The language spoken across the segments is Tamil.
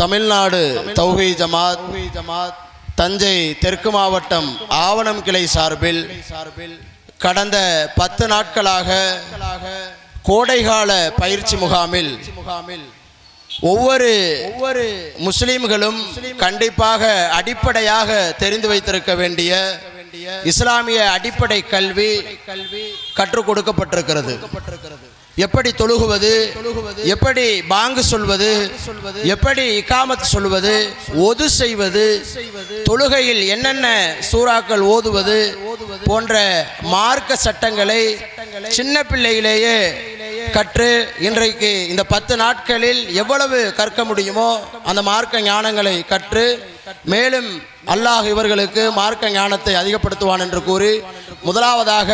தமிழ்நாடு தௌஹி ஜமாத் ஜமாத் தஞ்சை தெற்கு மாவட்டம் ஆவணம் கிளை சார்பில் சார்பில் கடந்த பத்து நாட்களாக கோடைகால பயிற்சி முகாமில் முகாமில் ஒவ்வொரு ஒவ்வொரு முஸ்லீம்களும் கண்டிப்பாக அடிப்படையாக தெரிந்து வைத்திருக்க வேண்டிய இஸ்லாமிய அடிப்படை கல்வி கல்வி கற்றுக் கொடுக்கப்பட்டிருக்கிறது. எப்படி தொழுகுவது? எப்படி பாங்கு சொல்வது? எப்படி இக்காமத் சொல்வது? ஒது செய்வது? தொழுகையில் என்னென்ன சூறாக்கள் ஓதுவது? போன்ற மார்க்க சட்டங்களை சின்ன பிள்ளையிலேயே கற்று இன்றைக்கு இந்த பத்து நாட்களில் எவ்வளவு கற்க முடியுமோ அந்த மார்க்க ஞானங்களை கற்று மேலும் அல்லாஹ் இவர்களுக்கு மார்க்க ஞானத்தை அதிகப்படுத்துவான் என்று கூறி முதலாவதாக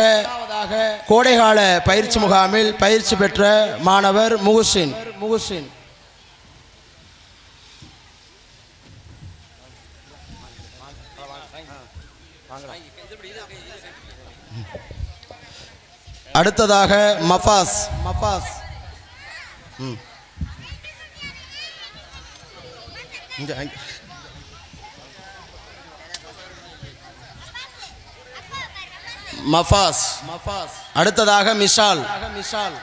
கோடைகால பயிற்சி முகாமில் பயிற்சி பெற்ற மாணவர் முகுசின். முகுசின். அடுத்ததாக மஃபாஸ். மஃபாஸ். ம். இங்க, மஃபாஸ் மஃபாஸ் அடுத்ததாக மிஷால் மிஷால்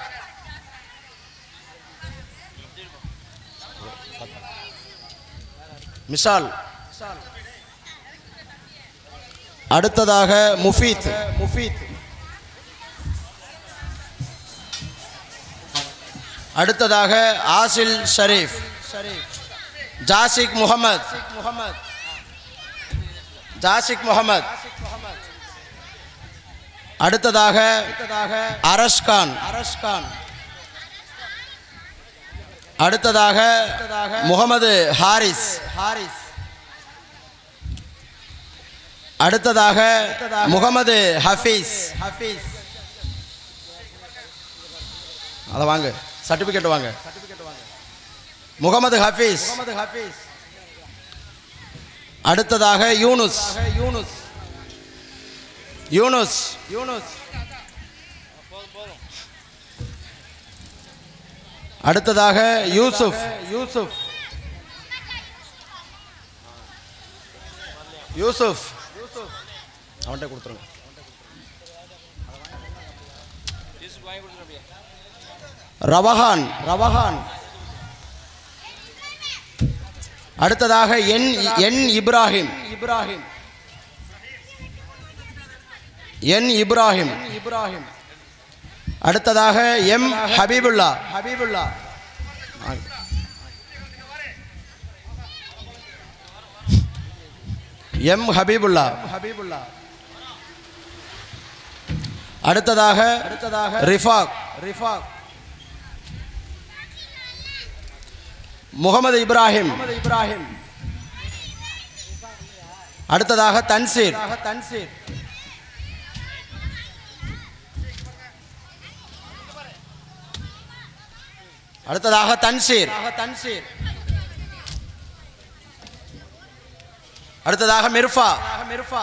மிஷால் அடுத்ததாக முஃபீத் முஃபீத் அடுத்ததாக ஆசில் ஷரீஃப் ஷரீஃப் ஜாசிக் முகமது முகமது ஜாசிக் முகமது அடுத்ததாக அரஷ்கான் அரஷ்கான் அடுத்ததாக முகமது ஹாரிஸ். ஹாரிஸ். அடுத்ததாக முகமது ஹஃபீஸ். ஹஃபீஸ். அதை வாங்க. சர்டிபிகேட் வாங்க. முகமது ஹஃபீஸ். முகமது ஹஃபீஸ். அடுத்ததாக யூனுஸ். யூனுஸ். யூனுஸ். யூனுஸ். அடுத்ததாக யூசுப். யூசுப். யூசுப். அவன்கிட்ட கொடுத்துருங்க. ரவஹான். ரவஹான். அடுத்ததாக என் என் இப்ராஹிம். இப்ராஹிம். என் இப்ராஹிம். இப்ராஹிம் அடுத்ததாக எம் ஹபீபுல்லா. ஹபீபுல்லா எம் ஹபீபுல்லா. ஹபீபுல்லா அடுத்ததாக அடுத்ததாக ரிஃபாக். ரிஃபாக் முகமது இப்ராஹிம். இப்ராஹிம் அடுத்ததாக தன்சீர் தன்சீர். அடுத்ததாக தன்சீர். தன்சீர். அடுத்ததாக மிர்ஃபா. மிர்ஃபா.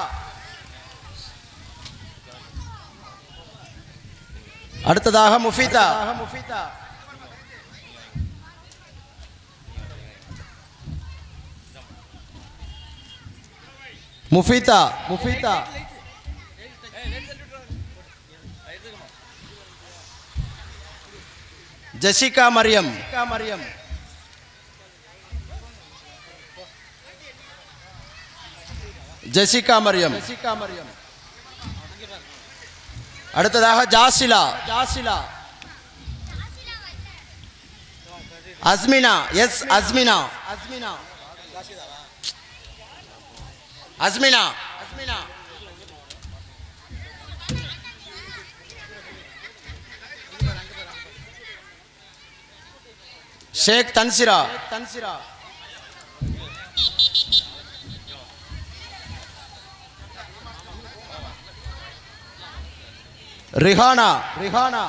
அடுத்ததாக Mufeeda. Mufeeda. Mufeeda. Mufeeda. Jessica Mariam Mariam Jessica Mariam Jessica Mariam அடுத்ததாக ஜாசிலா ஜாசிலா அஸ்மினா எஸ் அஸ்மினா அஸ்மினா அஸ்மினா அஸ்மினா ஷேக் தன்சிரா. தன்சிரா ரிஹானா. ரிஹானா.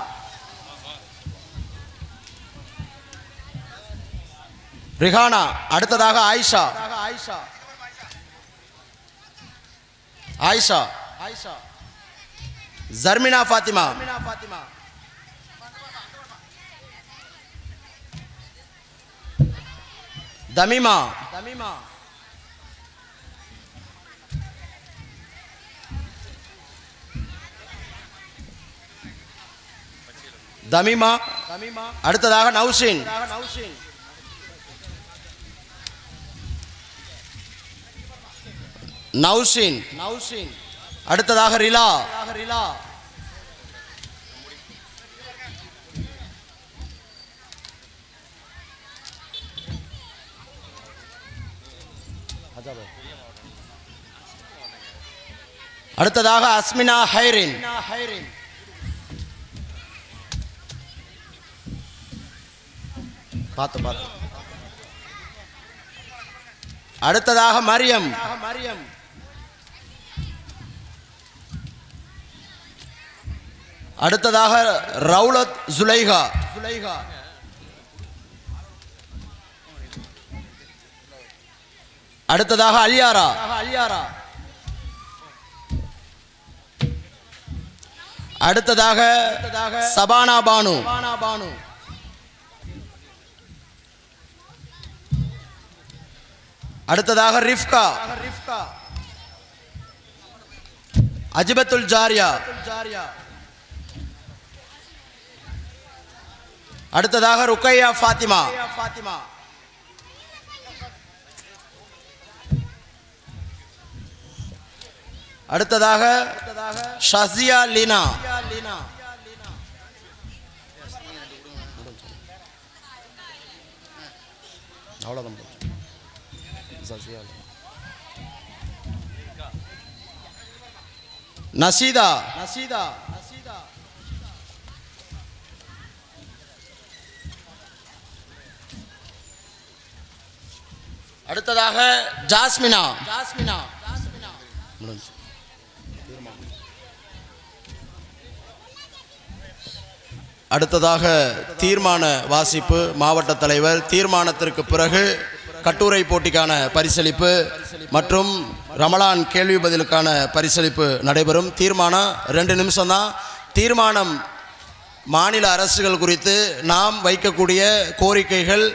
ரிஹானா அடுத்ததாக ஆயிஷா. ஆயிஷா. ஆயிஷா ஆயிஷா ஜர்மினா ஃபாத்திமா ஃபாத்திமா. தமிமா. தமிமா. தமிமா தமிமா அடுத்ததாக நௌஷின். நௌஷின். நௌசின் நௌஷின் அடுத்ததாக ரிலா ரிலா. அடுத்ததாக அஸ்மினா ஹைரின். ஹைரின் பார்த்து பார்த்து. அடுத்ததாக மரியம். மரியம் அடுத்ததாக ரவுலத் ஜுலைஹா ஜுலைஹா அடுத்ததாக அலியாரா அலியாரா அடுத்ததாக சபானா பானு. பானு அடுத்ததாக ரிஃப்கா. ரிஃப்கா அஜிபத்துல் ஜாரியா. ஜாரியா அடுத்ததாக ருக்கையா ஃபாத்திமா ஃபாத்திமா. அடுத்ததாக ஷசியா லீனா. அவ்வளோதான் சசியா நசீதா நசீதா நசீதா. அடுத்ததாக ஜாஸ்மினா. ஜாஸ்மினா முடிஞ்சு அடுத்ததாக தீர்மான வாசிப்பு மாவட்ட தலைவர் தீர்மானத்திற்கு பிறகு கட்டுரை போட்டிக்கான பரிசளிப்பு மற்றும் ரமலான் கேள்வி பதிலுக்கான பரிசளிப்பு நடைபெறும். தீர்மானம் ரெண்டு நிமிஷம்தான். தீர்மானம் மாநில அரசுகள் குறித்து நாம் வைக்கக்கூடிய கோரிக்கைகள்.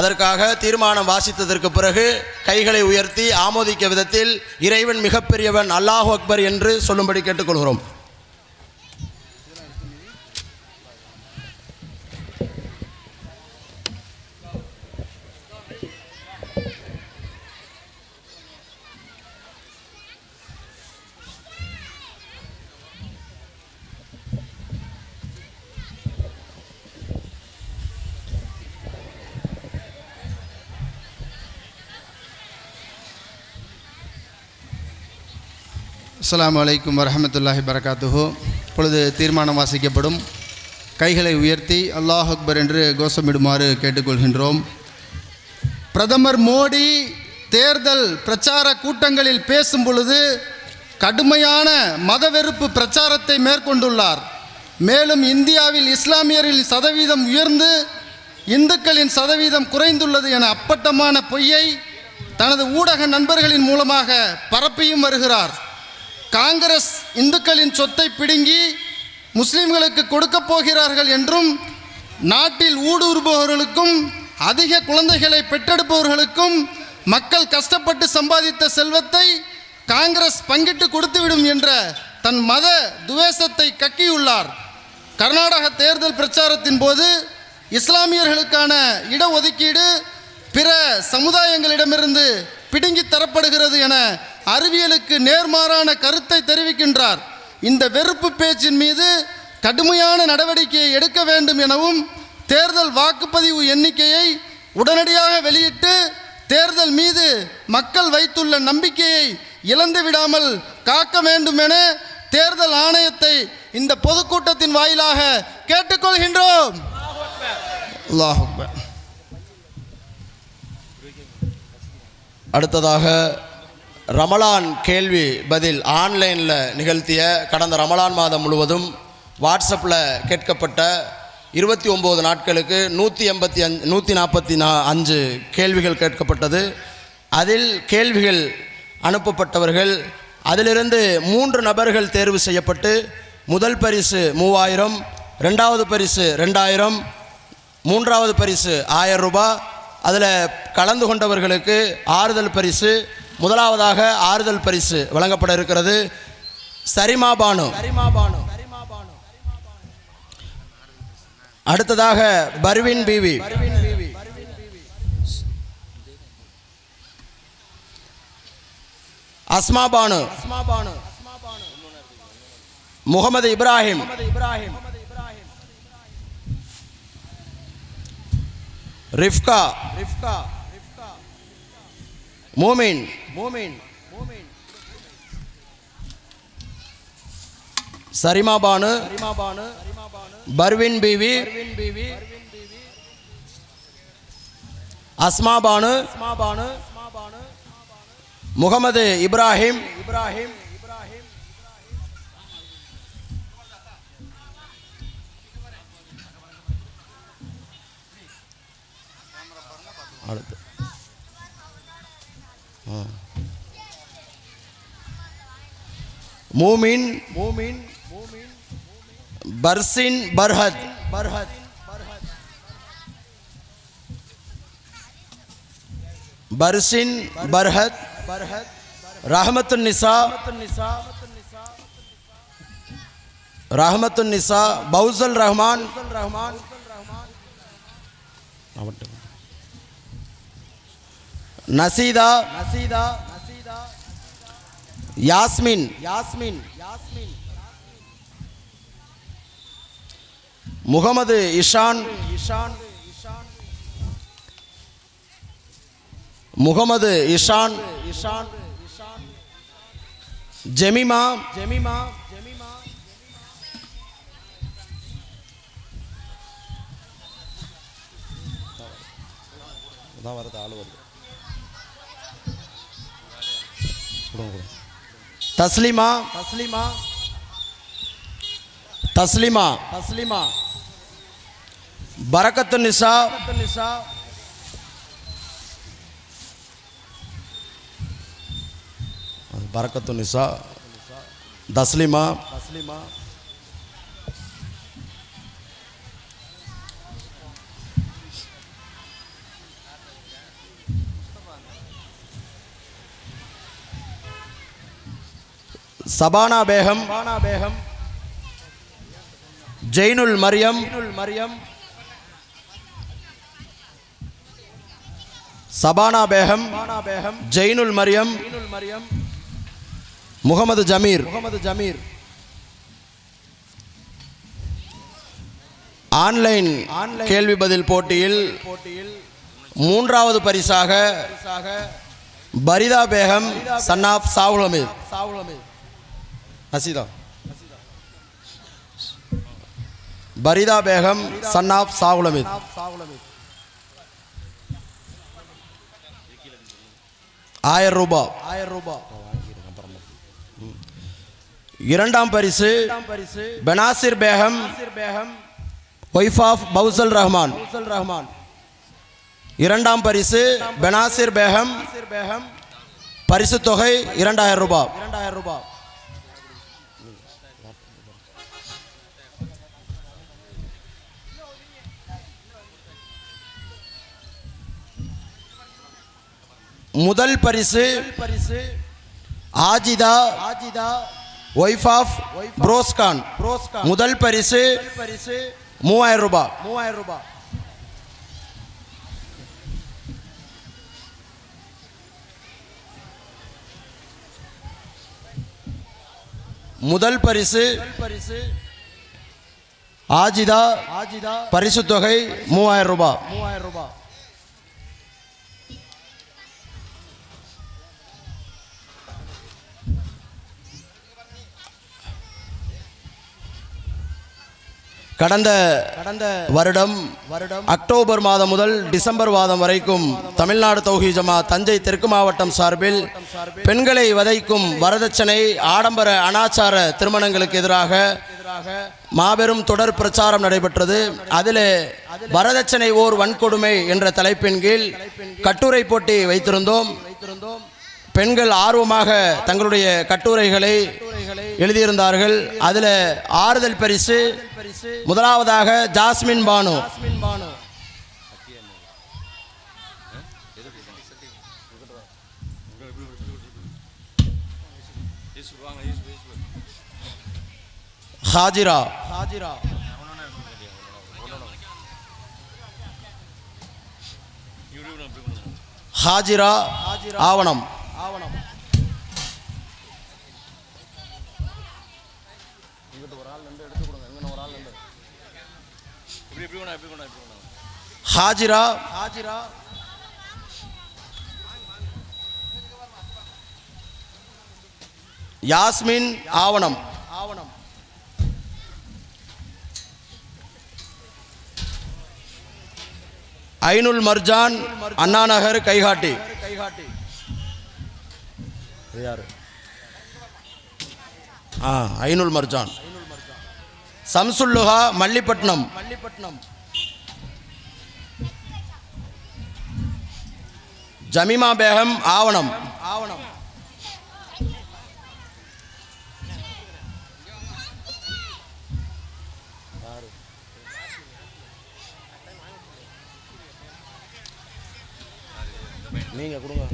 அதற்காக தீர்மானம் வாசித்ததற்கு பிறகு கைகளை உயர்த்தி ஆமோதிக்க விதத்தில் இறைவன் மிகப்பெரியவன் அல்லாஹ் அக்பர் என்று சொல்லும்படி கேட்டுக்கொள்கிறோம். அஸ்லாம் வலைக்கம் வரமத்துல்லாஹி பரகாத்துஹு இப்பொழுது தீர்மானம் வாசிக்கப்படும். கைகளை உயர்த்தி அல்லாஹ் அக்பர் என்று கோஷமிடுமாறு கேட்டுக்கொள்கின்றோம். பிரதமர் மோடி தேர்தல் பிரச்சார கூட்டங்களில் பேசும் பொழுது கடுமையான மதவெறுப்பு பிரச்சாரத்தை மேற்கொண்டுள்ளார். மேலும் இந்தியாவில் இஸ்லாமியரின் சதவீதம் உயர்ந்து இந்துக்களின் சதவீதம் குறைந்துள்ளது என அப்பட்டமான பொய்யை தனது ஊடக நண்பர்களின் மூலமாக பரப்பியும் வருகிறார். காங்கிரஸ் இந்துக்களின் சொத்தை பிடுங்கி முஸ்லிம்களுக்கு கொடுக்கப் போகிறார்கள் என்றும் நாட்டில் ஊடுருபவர்களுக்கும் அதிக குழந்தைகளை பெற்றெடுப்பவர்களுக்கும் மக்கள் கஷ்டப்பட்டு சம்பாதித்த செல்வத்தை காங்கிரஸ் பங்கிட்டு கொடுத்துவிடும் என்ற தன் மத துவேஷத்தை கக்கியுள்ளார். கர்நாடக தேர்தல் பிரச்சாரத்தின் போது இஸ்லாமியர்களுக்கான இடஒதுக்கீடு பிற சமுதாயங்களிடமிருந்து பிடுங்கி தரப்படுகிறது என அறிவியலுக்கு நேர்மாறான கருத்தை தெரிவிக்கின்றார். இந்த வெறுப்பு பேச்சின் மீது கடுமையான நடவடிக்கையை எடுக்க வேண்டும் எனவும் தேர்தல் வாக்குப்பதிவு எண்ணிக்கையை உடனடியாக வெளியிட்டு தேர்தல் மீது மக்கள் வைத்துள்ள நம்பிக்கையை இழந்து விடாமல் காக்க வேண்டும் என தேர்தல் ஆணையத்தை இந்த பொதுக்கூட்டத்தின் வாயிலாக கேட்டுக்கொள்கின்றோம். அடுத்ததாக ரமலான் கேள்வி பதில் ஆன்லைனில் நிகழ்த்திய கடந்த ரமலான் மாதம் முழுவதும் வாட்ஸ்அப்பில் கேட்கப்பட்ட இருபத்தி ஒம்பது நாட்களுக்கு நூற்றி எண்பத்தி அஞ்சு நூற்றி நாற்பத்தி நா அஞ்சு கேள்விகள் கேட்கப்பட்டது. அதில் கேள்விகள் அனுப்பப்பட்டவர்கள் அதிலிருந்து மூன்று நபர்கள் தேர்வு செய்யப்பட்டு முதல் பரிசு மூவாயிரம் ரெண்டாவது பரிசு ரெண்டாயிரம் மூன்றாவது பரிசு ஆயிரம் ரூபாய். அதில் கலந்து கொண்டவர்களுக்கு ஆறுதல் பரிசு முதலாவதாக ஆறுதல் பரிசு வழங்கப்பட இருக்கிறது. சரிமா பானு. பானு அடுத்ததாக பர்வின் பிவி. அஸ்மா பானு. முகமது இப்ராஹிம். இப்ராஹிம் ரிஃப்கா ரிஃப்கா. மூமின். மூமின் சரிமா பானு பர்வின் பிவி. அஸ்மா பானு முகமது இப்ராஹிம் இப்ராஹிம். ஆ. மூமின் மூமின் பர்சின் பர்ஹத் பர்ஹத் பர்சின் பர்ஹத் பர்ஹத் ரஹமத்துன் நிசா ரஹமத்துன் நிசா பௌசல் ரஹ்மான் ரஹ்மான் நசீதா நசீதா யாஸ்மின் யாஸ்மின். யாஸ்மின். முகமது இஷான். இஷான். முகமது இஷான். இஷான். ஜெமிமா. ஜெமிமா. ஜெமிமா. தான் வருது ஆள் வருது. தஸ்லிமா தஸ்லிமா தஸ்லிமா தஸ்லிமா பரக்கத்து நிசா நிசா பரக்கத்து நிசா தஸ்லிமா தஸ்லிமா சபானா பேகம் பேகம் ஜெயினுல் மரியம் மரியம் சபானா பேகம் பேகம் ஜெயினுல் மரியம் மரியம் முகமது ஜமீர். முகமது ஜமீர் ஆன்லைன் கேள்வி பதில் போட்டியில் போட்டியில் மூன்றாவது பரிசாக Farida Begum son of Saulameer Saulameer. Hasida Farida Begum son of Saulamith ஆயிரம் ரூபாய் ஆயிரம் ரூபாய் இரண்டாம் பரிசு பரிசு பெனாசிர் பேகம் பேகம் ஒய்ஃப் ஆஃப் பவுசல் ரஹ்மான் ரஹ்மான் இரண்டாம் பரிசு பெனாசிர் பேகம் பேகம் பரிசு தொகை இரண்டாயிரம் ரூபாய் இரண்டாயிரம் ரூபாய். முதல் பரிசு பரிசு ஆஜிதா ஆஜிதா ஒய்ஃப் ஆஃப் புரோஸ்கான் புரோஸ்கான் முதல் பரிசு பரிசு மூவாயிரம் ரூபாய் மூவாயிரம் ரூபாய் முதல் பரிசு பரிசு ஆஜிதா ஆஜிதா பரிசு தொகை மூவாயிரம் ரூபாய் மூவாயிரம் ரூபாய் கடந்த கடந்த வருடம் வருடம் அக்டோபர் மாதம் முதல் டிசம்பர் மாதம் வரைக்கும் தமிழ்நாடு தௌஹி ஜமா தஞ்சை தெற்கு மாவட்டம் சார்பில் பெண்களை வதைக்கும் வரதட்சணை ஆடம்பர அனாச்சார திருமணங்களுக்கு எதிராக மாபெரும் தொடர் பிரச்சாரம் நடைபெற்றது. அதில் வரதட்சணை ஓர் வன்கொடுமை என்ற தலைப்பின் கீழ் கட்டுரை போட்டி வைத்திருந்தோம் வைத்திருந்தோம். பெண்கள் ஆர்வமாக தங்களுடைய கட்டுரைகளை எழுதியிருந்தார்கள். அதில் ஆறுதல் பரிசு முதலாவதாக ஜாஸ்மின் பானு. ஹாஜிரா. ஹாஜிரா ஹாஜிரா ஆவணம். ஆவணம். ஹாஜிரா. ஹாஜிரா. யாஸ்மின் ஆவணம். ஆவணம். ஐனுல் மர்ஜான் அண்ணாநகர் கைகாட்டி. கைகாட்டி. யாரு? ஆ ஐனுல் மர்ஜான். சம்சுல்லுஹா மல்லிப்பட்டினம். மல்லிப்பட்டினம் ஜமீமா பேகம் ஆவணம் ஆவணம். நீங்க கொடுங்க.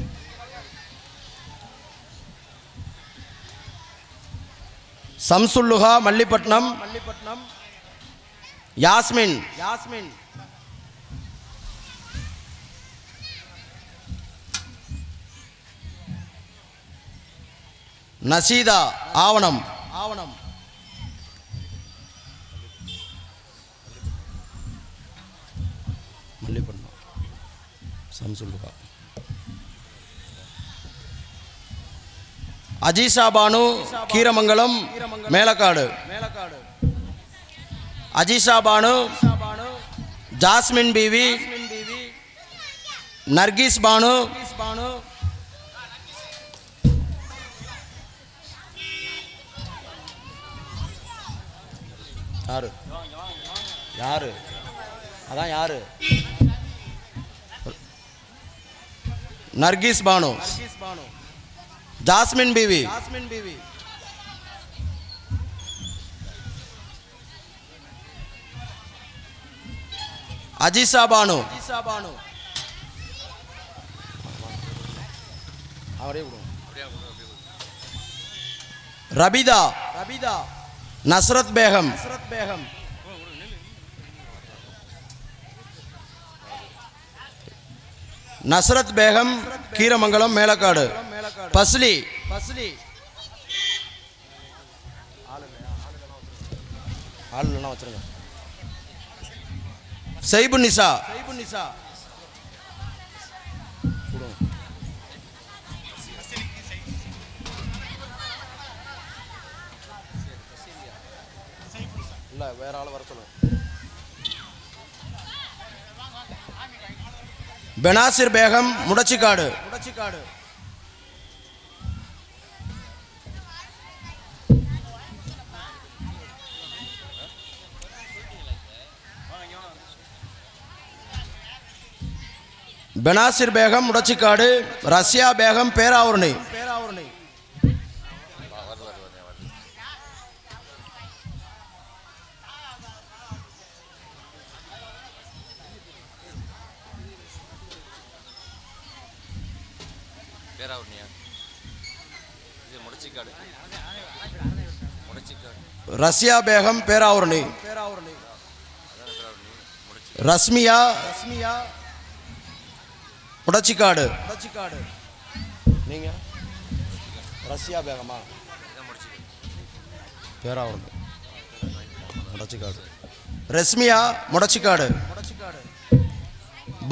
சம்சுல்லுஹா மல்லிப்பட்டினம். மல்லிப்பட்டினம் யாஸ்மின். யாஸ்மின் நசீதா ஆவணம். ஆவணம் மல்லிப்பட்டினம். சம்சுல்லுஹா அஜீஷா பானு கீரமங்கலம் மேலக்காடு. மேலக்காடு அஜீஷா பானு ஜாஸ்மின் பிவி நர்கீஸ் பானு பானு யாரு? யாரு? அதான் யாரு? நர்கீஸ் பானு பானு. ஜாஸ்மின் பிவி. ஜாஸ்மின் பிவி. அஜிசா பானு. அஜிசா பானு. அவரே விடுவோம். ரபிதா. ரபிதா. நஸ்ரத் பேகம். நஸ்ரத் பேகம் நஸ்ரத் பேகம். கீரமங்கலம் மேலக்காடு. பஸ்லி பஸ்லி ஆள் இல்லைனா வச்சிருங்க. சைபு நிசா. சைபு நிசா. இல்லை வேற ஆள் வர சொல்லுங்க. பெனாசிர் பேகம் முடச்சிக்காடு. முடச்சிக்காடு. பெனாசிர் பேகம் முடச்சிக்காடு ரஷ்யா பேகம் பேராவூர்ணி. ரஷ்யா பேகம் பேராவூர்ணி. பேராவூர்ணி. ரஸ்மியா ரஸ்மியா முடச்சிக்காடு முடச்சிக்காடு நீங்க? ரஷ்யா பேகமா முடிச்சிக்காடு பேராவூர்ணி முடச்சிக்காடு ரஸ்மியா முடச்சிக்காடு. முடச்சிக்காடு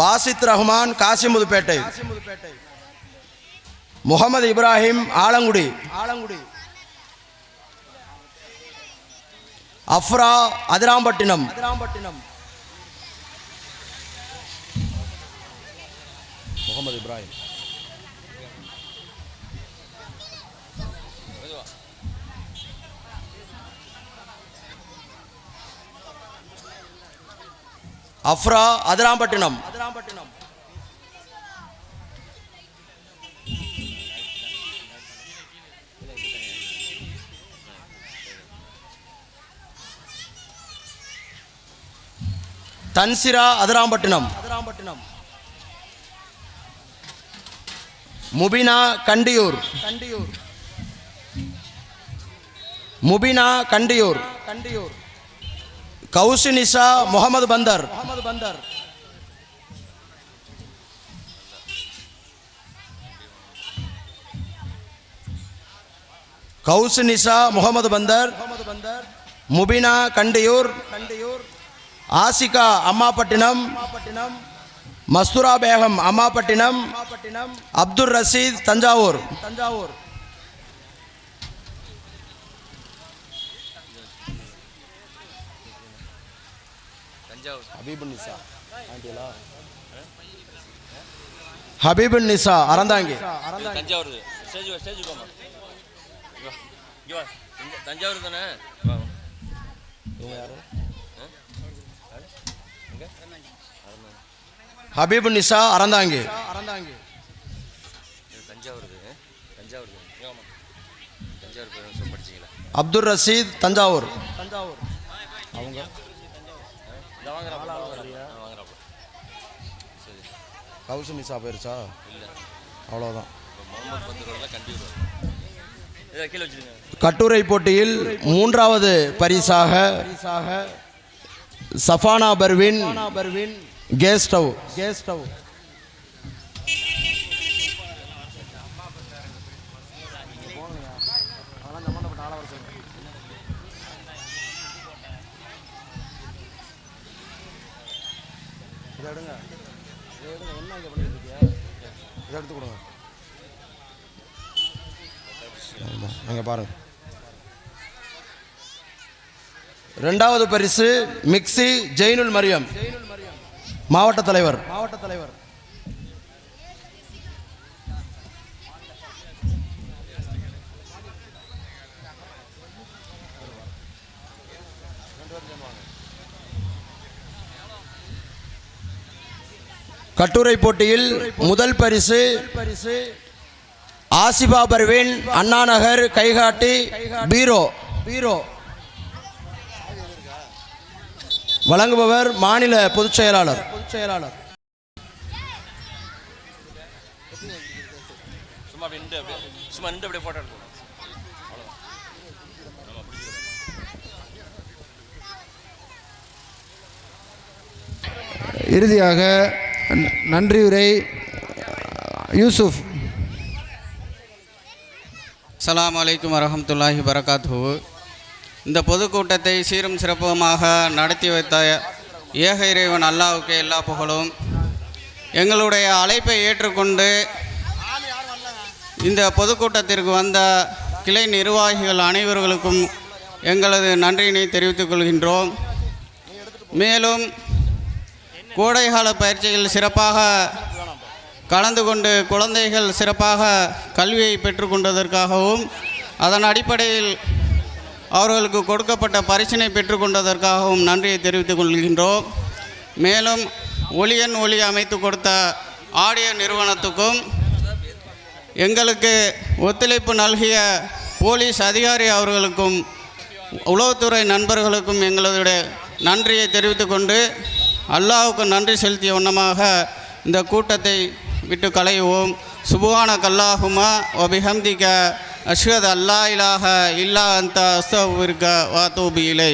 பாசித் ரஹ்மான் காசிமுதுப்பேட்டை காசிமுதுப்பேட்டை முகமது இப்ராஹிம் ஆலங்குடி. ஆலங்குடி அஃப்ரா அதிராம்பட்டினம் அதிராம்பட்டினம். முகமது இப்ராஹிம் அஃப்ரா அதிராம்பட்டினம் அதிராம்பட்டினம் தன்சிரா அதிராம்பட்டினம் அதிராம்பட்டினம் முபினா கண்டியூர். கண்டியூர் முபினா கண்டியூர். கண்டியூர் கௌசினிஷா முகமது பந்தர். முகமது பந்தர் கௌசினிஷா முகமது பந்தர். முகமது பந்தர் முபினா கண்டியூர். கண்டியூர் ஆசிகா அம்மாப்பட்டினம் அம்மாப்பட்டினம். மஸ்துரா பேகம் அம்மாப்பட்டினம் அப்துல் ரஷீத் தஞ்சாவூர் தஞ்சாவூர் ஹபீபுன் நிசா ஹபீபுன் நிசா அறந்தாங்கி இது தஞ்சாவூர். ஸ்டேஜ் ஸ்டேஜ் போமா தானே வா வா. இவங்க யாரு ஆ? யாரு? எங்க அறந்தாங்க. ஹபீபுன் நிசா அறந்தாங்கி. அப்துல் ரஷீத் தஞ்சாவூர். தஞ்சாவூர். அவங்க? கௌசு நிசா போயிருச்சா? அவ்வளோதான் கட்டுரை போட்டியில் மூன்றாவது பரிசாக Safana Parveen Parveen gas stove gas stove இதை எடுத்து கொடுங்க ரெண்டாவது பரிசு மிக்ஸி ஜெயினுல் மரியம் மாவட்ட தலைவர். மாவட்ட தலைவர் கட்டுரை போட்டியில் முதல் பரிசு பரிசு ஆசிபா பர்வீன் அண்ணா நகர் கைகாட்டி பீரோ பீரோ. வழங்குபவர் மாநில பொதுச் செயலாளர். பொதுச் செயலாளர். சும்மா நின்று அப்படியே எடுக்கணும் இறுதியாக நன்றியுரை யூசுஃப் அஸ்ஸலாமு அலைக்கும் வரஹமத்துல்லாஹி வரகாத்துஹு இந்த பொதுக்கூட்டத்தை சீரும் சிறப்புமாக நடத்தி வைத்த ஏக இறைவன் அல்லாவுக்கு எல்லா புகழும். எங்களுடைய அழைப்பை ஏற்றுக்கொண்டு இந்த பொதுக்கூட்டத்திற்கு வந்த கிளை நிர்வாகிகள் அனைவர்களுக்கும் எங்களது நன்றியினை தெரிவித்துக் கொள்கின்றோம். மேலும் கோடைகால பயிற்சியில் சிறப்பாக கலந்து கொண்டு குழந்தைகள் சிறப்பாக கல்வியை பெற்றுக்கொண்டதற்காகவும் அதன் அடிப்படையில் அவர்களுக்கு கொடுக்கப்பட்ட பரிசினை பெற்றுக்கொண்டதற்காகவும் நன்றியை தெரிவித்துக் கொள்கின்றோம். மேலும் ஒளியன் ஒளி அமைத்து கொடுத்த ஆடியோ நிறுவனத்துக்கும் எங்களுக்கு ஒத்துழைப்பு நல்கிய போலீஸ் அதிகாரி அவர்களுக்கும் உளவுத்துறை நண்பர்களுக்கும் எங்களுடைய நன்றியை தெரிவித்துக்கொண்டு அல்லாவுக்கு நன்றி செலுத்திய வண்ணமாக இந்த கூட்டத்தை விட்டு களைவோம். சுபுகான கல்லாஹுமா ஒபிஹம்திக அஷ்ஹத் அல்லா இலாஹ இல்லா அந்த அஸ்தவிற்க வாத்தூபி இலை